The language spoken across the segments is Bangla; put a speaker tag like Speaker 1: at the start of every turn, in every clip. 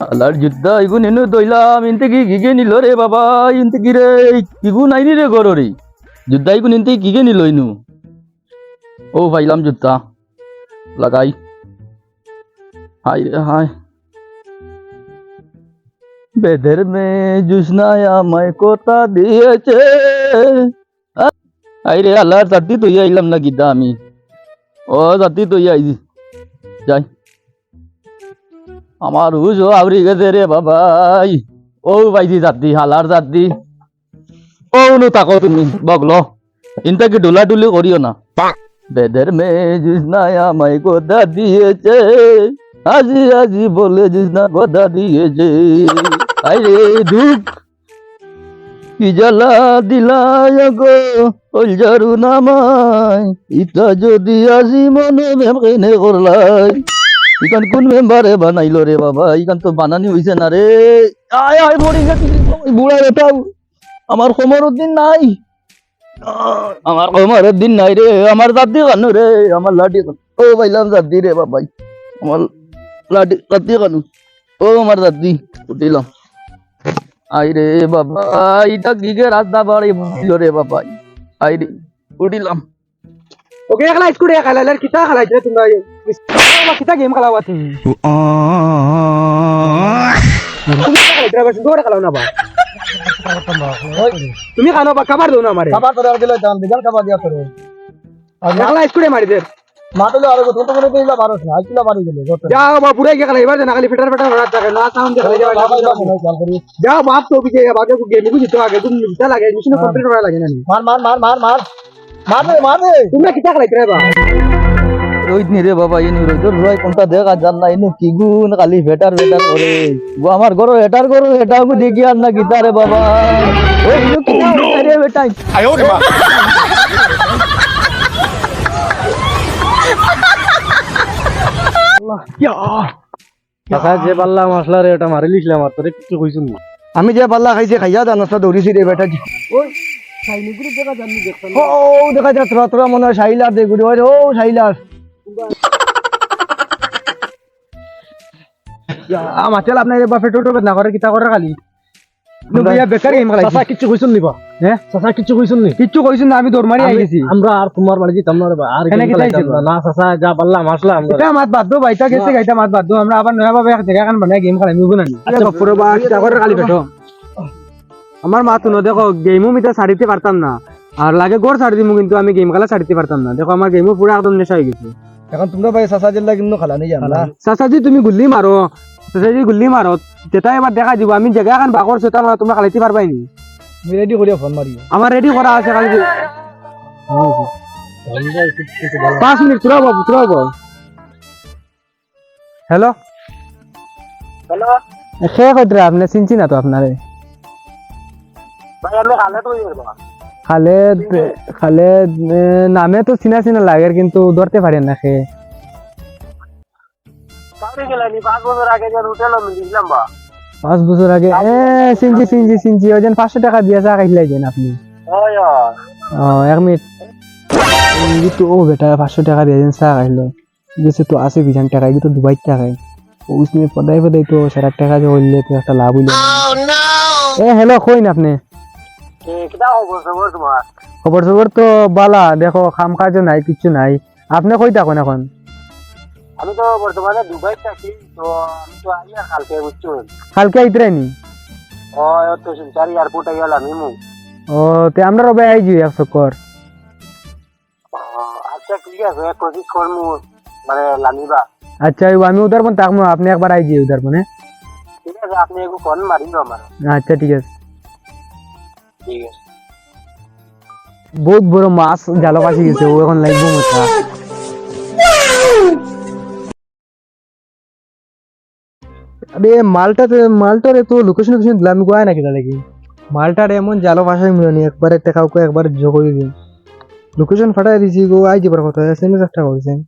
Speaker 1: আলার যুদ্ধ ইগুন এনে দইলাম ইনতে কি গিগে নিল রে বাবা? ইনতে কি রে ইগু নাইনি রে গর রে যুদ্ধ ইগুন ইনতে গিগে নিল ইনু? ও পাইলাম জুতা লাগাই। হাই রে হাই বেদের মে জুসনায় আমায় কথা দিয়েছে। আই রে আল্লাহর জাতি তুই আইলাম না গিদা আমি। ও জাতি তুই আইজি যাই। আমার ও আবরি গেছে রে বাবাই। ও বাইজি জাতি, হালার জাতি। ও নু তাকো তুমি বগলো ইনটা কি ডুলা ডুলি করিও না। বেদের মে জিসনা আমায় গোদা দিয়েছে। আজি আজি বলে জিসনা গোদা দিয়েছে। আই রে দুঃখ, কি জ্বালা দিলায় গো ওলজারু নামাই ইটা যদি আজি মনে ভেমকেনে করলাই। ইখান কোন মেম্বারে বানাইলো রে বাবা? ইখান তো বানানি হইছে না রে। আয় আয়, মরি গেছি। বুড়া বেটাও আমার কোমরের দিন নাই। আমার কোমরের দিন নাই রে। আমার দাদি কানু রে। আমার লাডি ও ভাইলাম দাদি রে বাবাই। আমার লাডি দাদি কানু। ও আমার দাদি উঠিলাম। আই রে বাবা ইটা গিগে রাস্তা বাড়ি ভাইলো রে বাবা আই রে, উঠিলাম।
Speaker 2: ওকে খেলা স্কুলে খেলাইলে কিতা খেলাইছে তোমরা কিতা গেম খেলাবা তুমি তুমি কিতা খেলাইছে এবার সুন্দর খেলাও না বা তুমি খানো বা খাবার দাও না আমারে
Speaker 3: খাবার তোরা দিলে দাম বিজান খাবার দিয়া তোরে
Speaker 2: খেলা স্কুলে মারি দে
Speaker 3: মাতলে আর কত করে দিলা বারোস না আইছিলা বাড়ি গেলে যত
Speaker 2: যাও বা পুরাই খেলা এবার না খালি ফিটার ফিটার রাত থাকে না সাউন্ড খেলা যাও
Speaker 3: খেয়াল করি
Speaker 2: যাও বাপ তো বিজে বাগে গেম কু জিতো আগে তুমি জিতা লাগে মিশন কমপ্লিট করা লাগে না
Speaker 3: মার মার মার মার মার মার দে মার দে
Speaker 2: তোমরা কিতা খেলাইছে রে বা
Speaker 1: রোহিত নি রে বাবা ইনি রোহিতর রয় কোনটা দেখা জান না ইনু কি গুণ খালি ভেটার ভেটার করে ও আমার ঘর হেটার করো হেটাও দেখি আর না গীতা রে বাবা ও ইনু কি রে বেটাই
Speaker 3: কাকা যে পাল্লা মশলা রে ওটা মারি লিখলাম আর তোরে কিছু কইছুন না
Speaker 2: আমি যে পাল্লা খাইছে খাইয়া দান নষ্ট দৌড়িছি রে বেটা ওই ও ও, দেখা যা তোরা মনে হয় দে গুড়ি। ও আমার তেল আপনার বাপে টোটো না করে কিতা করে খালি? বেকার গেম খেলাই
Speaker 3: চাচা কিছু কইছুন নিবা
Speaker 2: হ্যাঁ
Speaker 3: চাচা কিছু কইছুন নি?
Speaker 2: কিচ্ছু কইছেন না আমি দৌড় মারি আই গেছি
Speaker 3: আমরা আর তোমার বাড়ি যেতাম না যা আমরা
Speaker 2: এটা মাত বাদ দো বাইটা গেছে গাইটা মাত বাদ দো। আমরা আবার নয়া ভাবে এক জায়গা খান বানাই গেম খেলাই মুগো না আমার মা তুনো দেখো গেমও মিটা ছাড়িতে পারতাম না। আর লাগে গোড় ছাড়ি দিমু কিন্তু আমি গেম খেলা ছাড়িতে পারতাম না। দেখো আমার গেমও পুরো একদম নেশা হয়ে গেছে।
Speaker 3: এখন তোমরা ভাই চাচা জিল্লা কিন্তু খেলা নেই আমরা
Speaker 2: চাচাজি তুমি গুল্লি মারো চাচাজি গুল্লি মারো যেটা এবার দেখা দিব আমি জায়গা খান বাকর সেটা মারো তোমরা খালাইতে পারবাই নি।
Speaker 3: রেডি করিয়া ফোন মারি
Speaker 2: আমার রেডি করা আছে খালি পাঁচ minute Turab Turab hello
Speaker 4: hello
Speaker 2: সে কইতরা আপনি চিনছি না তো আপনারে খালেদ খালেদ এ, নামে তো চিনা চিনা লাগে কিন্তু ধরতে পারেন না সে
Speaker 4: কাউরে গেলানি পাঁচ বছর আগে যে হোটেল আমি দিলাম বা
Speaker 2: পাঁচ বছর আগে এ চিনছি চিনছি চিনছি ওই যেন পাঁচশো টাকা দিয়ে চা খাইছিলেন আপনি
Speaker 4: ওই
Speaker 2: ও এক মিনিট কিন্তু ও বেটা পাঁচশো টাকা দিয়ে যেন চা খাইলো গেছে তো আছে বিজান টাকা এগুলো দুবাই টাকায় उसने पदाई पदाई तो सारा টাকা যে হইলে তো একটা লাভ হইলো এ হ্যালো কই না আপনি
Speaker 4: কিটা হবো খবর
Speaker 2: সবর তো বালা দেখো খাম কাজও নাই কিছু নাই। আপনি কই থাকেন এখন।
Speaker 4: আমি তো বর্তমানে দুবাই থাকি তো আমি তো আই আর কালকে বুঝছ
Speaker 2: কালকে আইতরাই নি?
Speaker 4: ওই তো শিলচার এয়ারপোর্টে গেলাম ইমু
Speaker 2: ও তে আমরা রবে আইজি এক চক্কর
Speaker 4: আচ্ছা ঠিক আছে কোশিশ করমু মানে লামিবা
Speaker 2: আচ্ছা আমি উধার পন থাকব আপনি একবার আইজি পনে
Speaker 4: ঠিক আছে আপনি একটু ফোন মারিল আমার
Speaker 2: আচ্ছা ঠিক আছে। বহুত বড় মাছ গেছে, ও এখন আরে মালটারে তো লোকেশন লোকেশন দিলাম গোয়া নাকি লাগি মালটার এমন জালো ভাষায় মিলনি একবারে টেকাউকে একবার যোগ করে দিন লোকেশন ফাটাই দিছি গো, আই যাবার কথা একটা করেছেন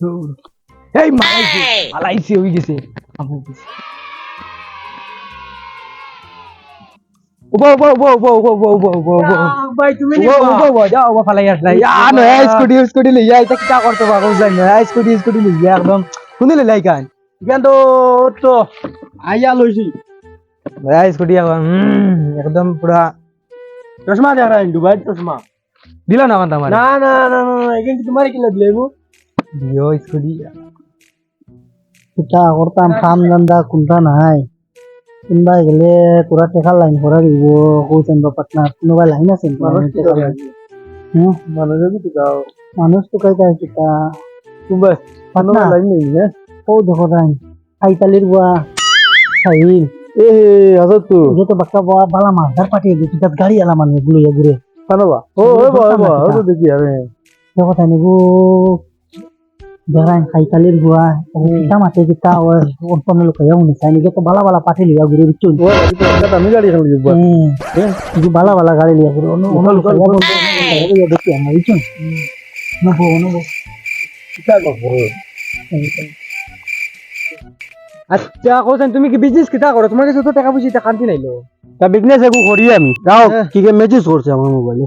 Speaker 2: এই মারাইছে পালাইছে হয়ে গেছে আমার গেছে। উবা উবা উবা উবা উবা উবা উবা উবা উবা
Speaker 3: ভাই তুমি
Speaker 2: উবা উবা উবা যাও উবা ফালাই আসলাই ইয়া নয়া স্কুটি স্কুটি লইয়া এটা কিটা করতে পারো যাই নয়া স্কুটি স্কুটি লইয়া একদম কোনে লইলাই কান
Speaker 3: ইখান তো তো আইয়া লইছি
Speaker 2: নয়া স্কুটি এখন উম, একদম পুরা
Speaker 3: চশমা দেখা নাই দুবাই চশমা
Speaker 2: দিল না আমার তোমার
Speaker 3: না না না না এখান তোমার কিনা দিলে গো
Speaker 2: দিও স্কুটি
Speaker 5: এটা করতাম কাম ধান্দা কোনটা নাই কোনবা গেলে তোরা টেকা লাইন করা দিব কৌছেন বা পাটনার কোনোবা লাইন আছে
Speaker 3: মানুষ কি গাও
Speaker 5: মানুষ তো কাই কাই কিতা
Speaker 3: কুম্বা
Speaker 5: পাটনা
Speaker 3: লাইন নেই হ্যাঁ
Speaker 5: ও দেখো তাই খাইতালির বুয়া খাইল
Speaker 3: এ হাজার তো
Speaker 5: যে তো বাক্কা বুয়া বালা মাছদার পাঠিয়ে গেছি তাত গাড়ি আলা মানুষগুলো ইয়া ঘুরে
Speaker 3: কানবা ও ও বা বা ও দেখি আরে
Speaker 5: দেখো তাই নিগু দেখাই খাইতালির বুয়া কিতা মাছে কিতা ওই অন্তনে লোকাইয়া শুনি চাই নিকে তো বালা বালা পাঠিয়ে লিয়া ঘুরে
Speaker 3: এটা আমি গাড়ি খালি যাব
Speaker 5: হ্যাঁ কিন্তু বালা বালা গাড়ি লিয়া ঘুরে অন্য অন্য লোকাইয়া বলতে দেখি আমরা বিচুন নবো নবো
Speaker 2: আচ্ছা কৌছেন তুমি কি বিজনেস কিটা করো তোমার কাছে তো টাকা পয়সা টাকা আনতে নাইলো
Speaker 3: তা বিজনেস একু করি আমি যাও কি কে মেসেজ করছে আমার মোবাইলে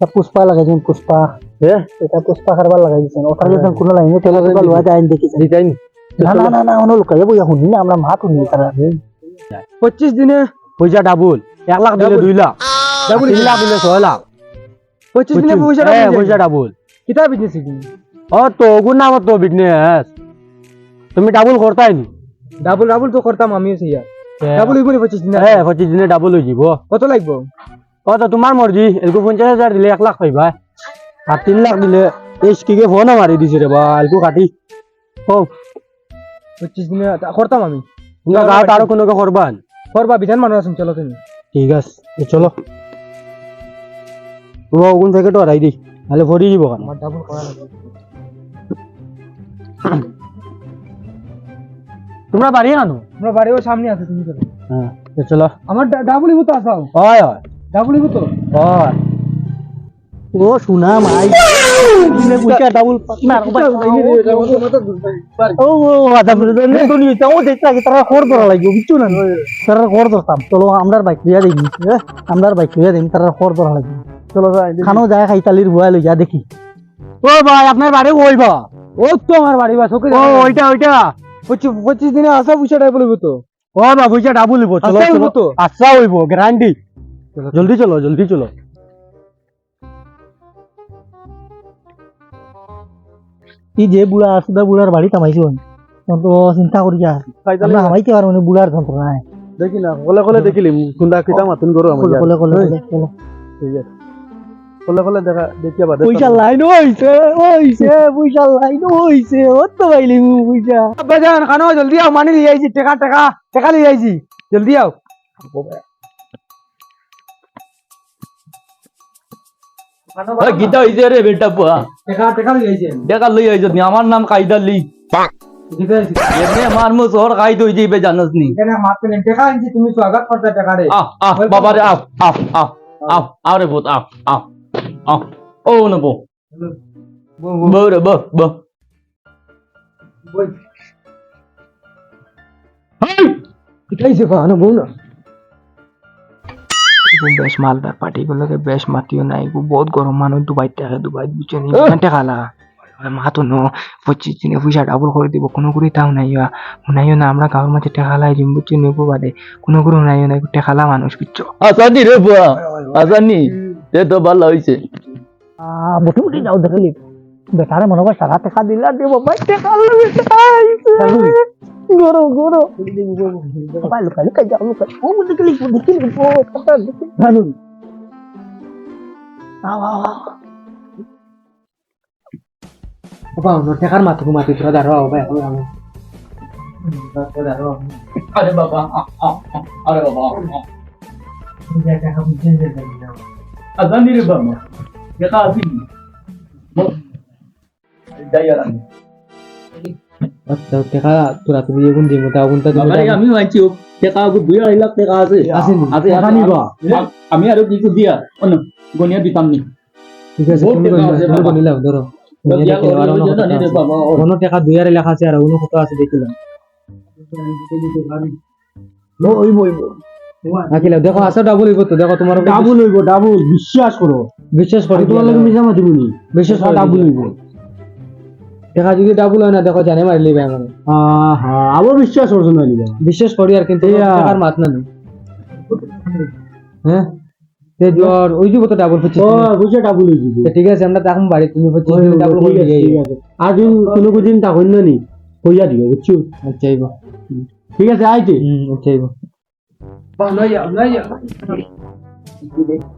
Speaker 5: পুষ্পা লাগাই পুষ্পা।
Speaker 3: হ্যাঁ
Speaker 5: এটা পুষ্পা খারবার লাগাই দিছে ওটার যখন কোনো লাইনে টেকা লোয়া যায় দেখি
Speaker 3: দিতাই
Speaker 5: না না না না অন্য লোকাইয়া বইয়া শুনি না আমরা মাত শুনি তারা।
Speaker 2: পঁচিশ দিনে
Speaker 3: পয়সা ডাবল এক লাখ দিলে দুই লাখ
Speaker 2: ডাবল।
Speaker 3: তিন লাখ দিলে ছয় লাখ।
Speaker 2: পঁচিশ দিনে পয়সা
Speaker 3: হ্যাঁ পয়সা ডাবল।
Speaker 2: কিটা বিজনেস
Speaker 3: ও তো ওগুন নাম তো বিজনেস তুমি ডাবল করতাই নি
Speaker 2: ডাবল ডাবল তো করতাম আমিও সেইয়া। ডাবল হইব নি পঁচিশ দিনে?
Speaker 3: হ্যাঁ পঁচিশ দিনে ডাবল হয়ে যাব।
Speaker 2: কত লাগবো?
Speaker 3: ও তো তোমার মর্জি? এলকু পঞ্চাশ হাজার দিলে এক লাখ পাইবা আর তিন লাখ দিলে এই স্কিকে ফোন মারি দিছে রে বা এলকু কাটি ও
Speaker 2: পঁচিশ দিনে করতাম আমি।
Speaker 3: তোমরা গাঁৱত আৰু কোনোকে করবান
Speaker 2: করবা? বিধান মানুষ আছেন চলো তুমি।
Speaker 3: ঠিক আছে চলো। তোমার ওগুন তো হারাই দি নাহলে ভরি দিব কেন?
Speaker 2: আমার ডাবল করা
Speaker 3: তোমরা বাড়ি কেন
Speaker 2: বাড়িও সামনে আছে তুমি চলো।
Speaker 3: হ্যাঁ চলো।
Speaker 2: আমার ডাবল হইব তো আসাও
Speaker 3: হয় হয়।
Speaker 2: ডাবল হইব তো
Speaker 3: হয়
Speaker 5: ও শুনা মাই। দিলে পয়সা ডাবল পার্টনার ও ও আদা বলে তো নি তাও দেখতা কি তারা খোর করা লাগবে বুঝছ না? তারা খোর ধরতাম। চলো আমরার বাইক লইয়া দেখি আমরার বাইক লইয়া দেখি তারা খোর ধরা লাগবে। চলো খানো যায় খাইতালির বুয়া লইয়া দেখি।
Speaker 3: ও ভাই আপনার বাড়ি কইবা
Speaker 2: ও তো আমার বাড়ি বা চোখে
Speaker 3: ও ওইটা ওইটা।
Speaker 2: পঁচিশ দিনে আসা পয়সা ডাবল হইব তো।
Speaker 3: ও বা পয়সা ডাবল হইব চলো
Speaker 2: আচ্ছা হইব
Speaker 3: গ্যারান্টি জলদি চলো জলদি চলো।
Speaker 5: ই যে বুড়া আছে দা বুড়ার বাড়ি থামাইছো তো চিন্তা করিয়া আমরা হামাইতে পারব না বুড়ার যন্ত্রণা নাই।
Speaker 3: দেখি না কলে কলে দেখিলি কুন্দা কিতা মাতুন করো আমার
Speaker 5: কলে কলে কলে কলে
Speaker 3: কলে। কলে দেখা দেখিয়া বাদে
Speaker 5: পয়সা লাইন হইছে হইছে পয়সা লাইন হইছে ও তো পাইলি পয়সা
Speaker 2: বাজান খানো জলদি আও মানি লিয়ে আইছি টাকা টাকা টাকা লিয়ে আইছি জলদি আও।
Speaker 1: গীতা হইছে রে বেটা পুয়া দেখা লই আইছ। নি আমার নাম কাইদা লি। মারমু শহর খাই দই যাইবে জানোস নি?
Speaker 2: তুমি স্বাগত করতে টাকা রে
Speaker 1: আহ আহ বাবা রে আহ আহ আহ আহ আহ রে ভূত আহ আহ আহ। ও না বো। বো রে বো। বো
Speaker 2: কিটাইছে কানো বউ না?
Speaker 6: এগো বেশ মালদার পার্টি গুলোকে বেশ মাতিও নাই বহুত গরম মানুষ দুবাই টাকা দুবাই বুঝছ নি ঘণ্টা খালা? মাতো ন পঁচিশ দিনে পয়সা ডাবল করে দিব কোনো করে তাও নাই শুনাইও না আমরা গাঁৱৰ মাঝে টেকালাই দিম বুঝছি নেব বাদে কোনো করে শুনাইও নাই টেকালা মানুষ বুঝছ
Speaker 1: আসানি রে বুয়া আসানি তে তো ভালো হইছে
Speaker 5: আহ মোটামুটি যাও দেখলি। বেটারে মনে করছে রাতে খা দিলা দিব বাইতে খালো বেটাই গরো গরো বাবা লুকা লুকা যাও লুকা ও বুদ্ধি কলি বুদ্ধি কলি ও কথা জানু আও আও আও
Speaker 2: বাবা ওর টাকার মাথা ঘুমাতে তোরা দাঁড়াও বাবা এখন আমি
Speaker 1: আরে বাবা আরে বাবা আজানি রে বাবা দেখা আসিনি
Speaker 2: তোরা তুমি এগুন দিব তা
Speaker 1: বাবারে আমি মানছি টাকা দুই আড়াই লাখ টাকা আছে
Speaker 2: আছে নি?
Speaker 1: আছে
Speaker 2: টাকা
Speaker 1: আছে,
Speaker 2: নিবা?
Speaker 1: আম- আমি আরও কিছু দিয়া অন্য গনিয়া দিতাম নি
Speaker 2: ঠিক আছে
Speaker 1: বহুত
Speaker 2: তুমি
Speaker 1: টাকা আছে বাবা।
Speaker 2: নিলাম ধরো
Speaker 1: দিয়া করে ওই জন্য নি রে বাবা ও।
Speaker 2: কোনো টাকা দুই হাজার লেখা আছে আর কোনো কত আছে দেখিলাম রাখিলাম দেখো আসা ডাবল হইব তো দেখো তোমার
Speaker 3: ডাবল হইব ডাবল বিশ্বাস করো
Speaker 2: বিশ্বাস করি
Speaker 3: তোমার লাগে মিছা
Speaker 2: বিশ্বাস
Speaker 3: ডাবল হইব
Speaker 2: দেখা যদি ডাবল হয় না দেখো জানে মারি লিবে আমার।
Speaker 3: হ্যাঁ আবার বিশ্বাস করছ না নিবা
Speaker 2: বিশ্বাস করি আর কিন্তু
Speaker 3: ইয়া।
Speaker 2: টাকার মাত না। হ্যাঁ? তে জ্বর ওই দিব তো ডাবল পঁচিশ
Speaker 3: ও। বুঝে ডাবল হইব
Speaker 2: ঠিক আছে আমরা তখন বাড়ি তুমি দিন ডাবল দিয়ে
Speaker 3: ঠিক আছে। আর দিন কোনো দিন তখন না নি কইয়া দিবে বুঝছ?
Speaker 2: আচ্ছা
Speaker 3: ঠিক আছে আইতে।
Speaker 2: হুম আচ্ছা আইব বাহনাই বাহনাই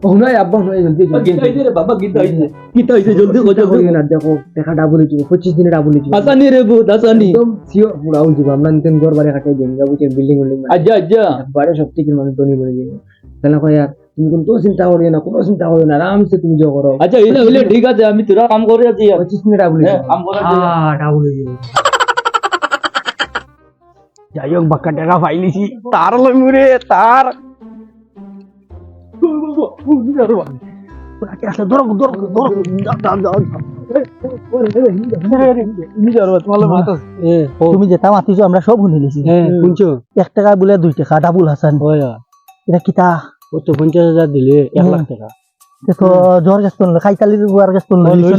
Speaker 2: বাহনাই আব্বা বাহনাই জলদি
Speaker 1: গীতা রে বাবা গীতা হইছে। গীতা হইছে জলদি কই
Speaker 2: করি না দেখো টাকা ডাবল হইব পঁচিশ দিনে ডাবল হইব
Speaker 1: আসানি রে বহুত আসানি।
Speaker 2: একদম সিও পুরা হইব আমরা নিতেন ঘর বাড়ি কাটাই দিন যাব বিল্ডিং বিল্ডিং
Speaker 1: আজ্জা আজ্জা।
Speaker 2: একবারে সব থেকে মানুষ ধনী বলে দিয়ে তাহলে কয় আর তুমি কোনো চিন্তা করিও না কোনো চিন্তা করিও না আরামসে তুমি যা করো।
Speaker 1: আচ্ছা হইলে হইলে ঠিক আছে আমি তোরা কাম করে আছি আর।
Speaker 2: পঁচিশ মিনিট ডাবল
Speaker 1: হ্যাঁ, কাম করে আছি।
Speaker 2: আহ ডাবল হয়ে
Speaker 3: যাই হোক বাক্কা টাকা পাইলিছি তার লই মুরে তার।
Speaker 5: তুমি যেটা মাতিছো আমরা সব শুনি নিছি
Speaker 3: হ্যাঁ শুনছো
Speaker 5: এক টাকা বলে দুই টাকা ডাবুল হাসান এটা কিতা
Speaker 3: কত পঞ্চাশ হাজার দিলে এক লাখ টাকা
Speaker 5: জ্বর গেছ গেছ
Speaker 3: লইছি,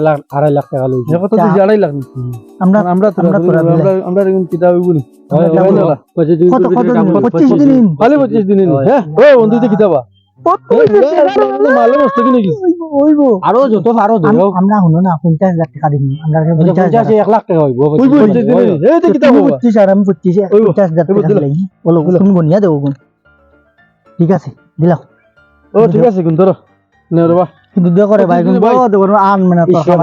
Speaker 3: লাখ আড়াই লাখ টাকা লইছি
Speaker 2: কত
Speaker 5: আমরা
Speaker 3: আমরা
Speaker 5: আমরা
Speaker 3: কিতাব?
Speaker 5: হয়, হয়, হয়।
Speaker 3: দিন
Speaker 5: কত কত
Speaker 3: খালি দিন হ্যাঁ ও কিতাবা? আরও যত পারো ধরো
Speaker 5: আমরা শুনো না পঞ্চাশ হাজার টাকা দিন। আমরা পঞ্চাশ
Speaker 3: পঞ্চাশ এক লাখ টাকা হইব পঁচিশ দিন। এই তো কিতাব
Speaker 5: তুমি
Speaker 3: হইব
Speaker 5: পঁচিশ আর আমি পঁচিশ পঞ্চাশ হাজার টাকা
Speaker 3: দিলাম।
Speaker 5: বলো তুমি গনিয়া দেবো গুণ ঠিক আছে দিলাম।
Speaker 3: ও ঠিক আছে কিন্তু ধরো। নে রবা
Speaker 5: কিন্তু ভাই মানে তো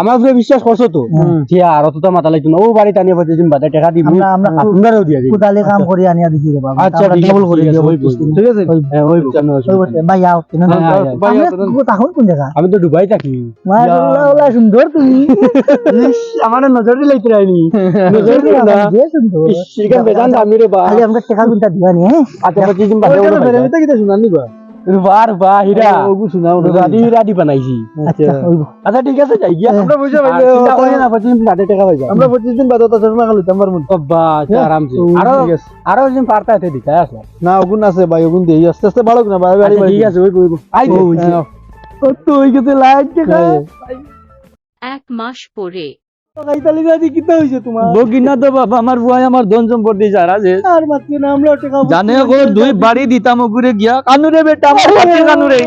Speaker 3: আমার উপরে বিশ্বাস করছ তো? ঠিক আর অত তো মাথা লাগতো না। ও বাড়িতে আনিয়ে পঁচিশ দিন বাদে টাকা দিব?
Speaker 5: আমরা আমরা
Speaker 3: আপনারও দিয়া দিই
Speaker 5: কোদালে কাম করে আনিয়া দিছি রে বাবা।
Speaker 3: আচ্ছা
Speaker 5: ডাবল করে দিও।
Speaker 3: ঠিক আছে। হ্যাঁ হইব। কেন
Speaker 5: ওই ভাই আও
Speaker 3: হ্যাঁ, হ্যাঁ, ভাই,
Speaker 5: জায়গা
Speaker 3: আমি তো দুবাই থাকি।
Speaker 5: মাশাআল্লাহ সুন্দর তুমি।
Speaker 3: আমার নজর দিলাইতে রাইনি নজর দিল না।
Speaker 5: সুন্দর।
Speaker 3: এখান বেজান দামি রে বা
Speaker 5: খালি আমরা টাকা দিবানি হ্যাঁ।
Speaker 3: আচ্ছা দিন বাদে বেরে শুনানি বা বার বা হীরা ওগু শুনাও রাদি বানাইছি।
Speaker 5: আচ্ছা।
Speaker 3: আচ্ছা ঠিক আছে যাই। গিয়া। আমরা বুঝে পাইলে চিন্তা না পঁচিশ দিন বাদে টাকা পাই আমরা পঁচিশ দিন বাদে মন। বাবা আচ্ছা আরামসে আরও আরও দিন পারতা এতে দিতে আসলা না ওগুন আছে ভাই ওগুন দেই আস্তে আস্তে বাড়ক না বাড়ি ঠিক আছে ওই ওই আই ও তো গেতে লাইট দেখা
Speaker 7: এক মাস পরে
Speaker 1: তো দুই বাড়ি দিতাম গিয়া। কানুরে বেটা কানুরে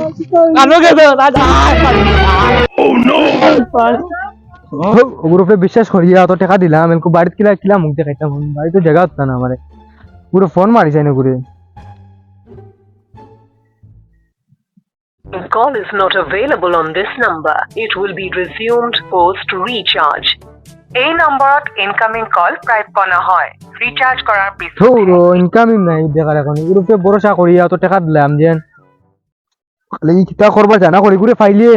Speaker 2: বিশ্বাস করি অত টাকা দিলাম এলকো বাড়িতে কিলা কিলা মুখ দেখাইতাম বাড়িতে জায়গা হতো না আমারে। পুরো ফোন মারিছে না ঘুরে
Speaker 8: The call is not available on this number. It will be resumed post recharge. এই নম্বৰত ইনকামিং কল প্ৰাপ্য নহয় ৰিচাৰ্জ কৰাৰ পিছত
Speaker 2: ইনকামিং নাই দেখার এখন। ইউৰোপে বৰ করি অত টাকা দিলাম খালি কিতা করবা জানা করি ঘুরে ফাইলিয়ে।